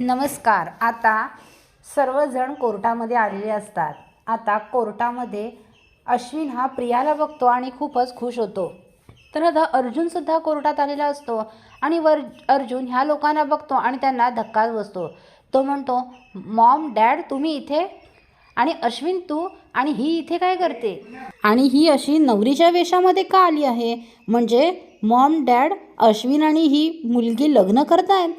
नमस्कार. आता सर्वजण कोर्टामध्ये आलेले असतात. आता कोर्टामध्ये अश्विन हा प्रियाला बघतो आणि खूपच खुश होतो. तर आता अर्जुनसुद्धा कोर्टात आलेला असतो आणि वर अर्जुन ह्या लोकांना बघतो आणि त्यांना धक्काच बसतो. तो म्हणतो मॉम डॅड तुम्ही इथे? आणि अश्विन तू? आणि ही इथे काय करते? आणि ही अशी नवरीच्या वेशामध्ये का आली आहे? म्हणजे मॉम डॅड अश्विन आणि ही मुलगी लग्न करतायत.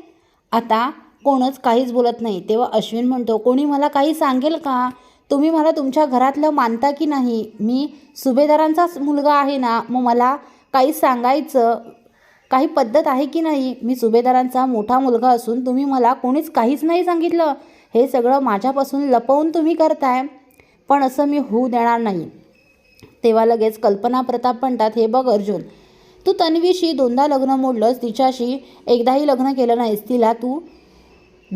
आता कोणच काहीच बोलत नाही. तेव्हा अश्विन म्हणतो कोणी मला काही सांगेल का? तुम्ही मला तुमच्या घरातलं मानता की नाही? मी सुभेदारांचाच मुलगा आहे ना मग मला काही सांगायचं? काही पद्धत आहे की नाही? मी सुभेदारांचा मोठा मुलगा असून तुम्ही मला कोणीच काहीच नाही सांगितलं. हे सगळं माझ्यापासून लपवून तुम्ही करताय. पण असं मी होऊ देणार नाही. तेव्हा लगेच कल्पना प्रताप म्हणतात हे बघ अर्जुन तू तन्वीशी दोनदा लग्न मोडलंस. तिच्याशी एकदाही लग्न केलं नाहीस. तिला तू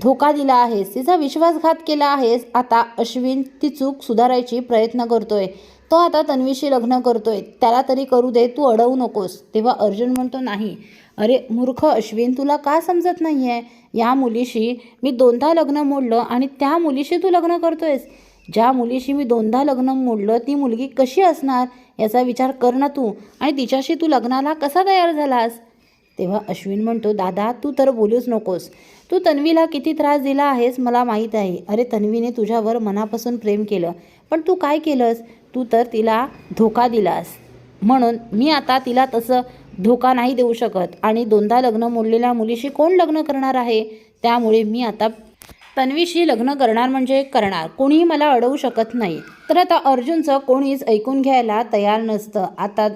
धोका दिला आहेस तिचा विश्वासघात केला आहेस आता अश्विन ती चूक सुधारायची प्रयत्न करतोय. तो आता तन्वीशी लग्न करतोय. त्याला तरी करू दे तू अडवू नकोस. तेव्हा अर्जुन म्हणतो नाही. अरे मूर्ख अश्विन तुला का समजत नाही आहे या मुलीशी मी दोनदा लग्न मोडलं आणि त्या मुलीशी तू लग्न करतोयस. ज्या मुलीशी मी दोनदा लग्न मोडलं ती मुलगी कशी असणार? याचा विचार कर ना तू. आणि तिच्याशी तू लग्नाला कसा तयार झालास? तेव्हा अश्विन म्हणतो दादा तू तर बोलूच नकोस. तू तन्वीला किती त्रास दिला आहेस मला माहीत आहे. अरे तन्वीने तुझ्यावर मनापासून प्रेम केलं. पण तू काय केलंस? तू तर तिला धोका दिलास. म्हणून मी आता तिला तसं धोका नाही देऊ शकत. आणि दोनदा लग्न मोडलेल्या मुलीशी कोण लग्न करणार आहे? त्यामुळे मी आता तन्वीशी लग्न करणार म्हणजे करणार. कोणीही मला अडवू शकत नाही. तर आता अर्जुनचं कोणीच ऐकून घ्यायला तयार नसतं. आता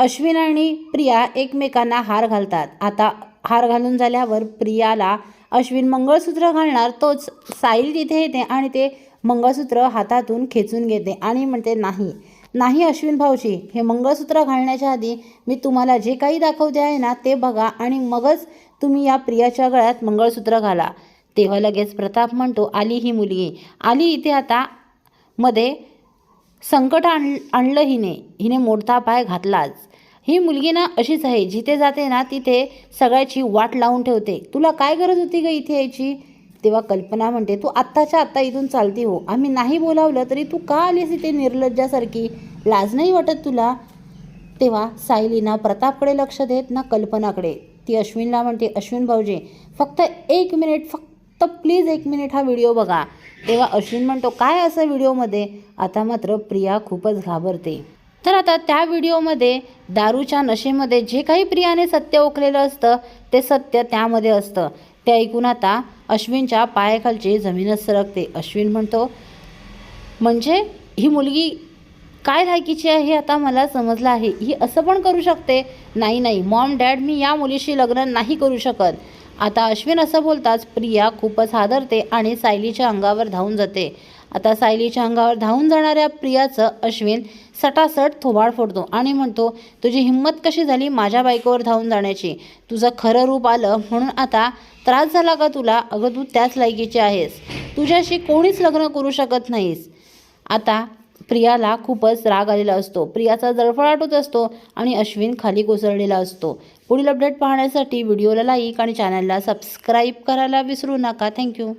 अश्विन आणि प्रिया एकमेकांना हार घालतात. आता हार घालून झाल्यावर प्रियाला अश्विन मंगळसूत्र घालणार तोच साईल तिथे येते आणि ते मंगळसूत्र हातातून खेचून घेते आणि म्हणते नाही नाही अश्विन भाऊजी हे मंगळसूत्र घालण्याच्या आधी मी तुम्हाला जे काही दाखवते आहे ना ते बघा आणि मगच तुम्ही या प्रियाच्या गळ्यात मंगळसूत्र घाला. तेव्हा लगेच प्रताप म्हणतो आली ही मुलगी. आली इथे आता मध्ये संकट आण आणलं हिने. हिने मोडता पाय घातलाच. ही मुलगी ना अशीच आहे जिथे जाते ना तिथे सगळ्याची वाट लावून ठेवते. तुला काय गरज होती ग इथे यायची? तेव्हा कल्पना म्हणते तू आत्ताच्या आत्ता इथून चालती हो. आम्ही नाही बोलावलं तरी तू का आलीस इथे निर्लज्जासारखी? लाज नाही वाटत तुला? तेव्हा सायलीना प्रतापकडे लक्ष देत ना कल्पनाकडे. ती अश्विनला म्हणते अश्विन भाऊजी फक्त एक मिनिट फक्त प्लीज एक मिनिट हा व्हिडिओ बघा. तेव्हा अश्विन म्हणतो काय असं व्हिडिओमध्ये? आता मात्र प्रिया खूपच घाबरते. तर आता त्या व्हिडिओमध्ये दारूच्या नशेमध्ये जे काही प्रियाने सत्य ओकलेलं असतं ते सत्य त्यामध्ये असतं. ते ऐकून आता अश्विनच्या पायाखालची जमीनच सरकते. अश्विन म्हणतो म्हणजे ही मुलगी काय लायकीची आहे हे आता मला समजलं आहे. ही असं पण करू शकते? नाही नाही. मॉम डॅड मी या मुलीशी लग्न नाही करू शकत. आता अश्विन असं बोलताच प्रिया खूपच हादरते आणि सायलीच्या अंगावर धावून जाते. आता सायलीच्या अंगावर धावून जाणाऱ्या प्रियाचं अश्विन सटासट थोबाड फोडतो आणि म्हणतो तुझी हिंमत कशी झाली माझ्या बायकोवर धावून जाण्याची? तुझं खरं रूप आलं म्हणून आता त्रास झाला का तुला? अगं तू त्याच लायकीची आहेस. तुझ्याशी कोणीच लग्न करू शकत नाहीस. आता प्रियाला खूपच राग आलेला असतो. प्रियाचा जळफळाट होत असतो आणि अश्विन खाली कोसळलेला असतो. पुढील अपडेट पाहण्यासाठी व्हिडिओला लाईक आणि चॅनलला सबस्क्राईब करायला विसरू नका. थँक्यू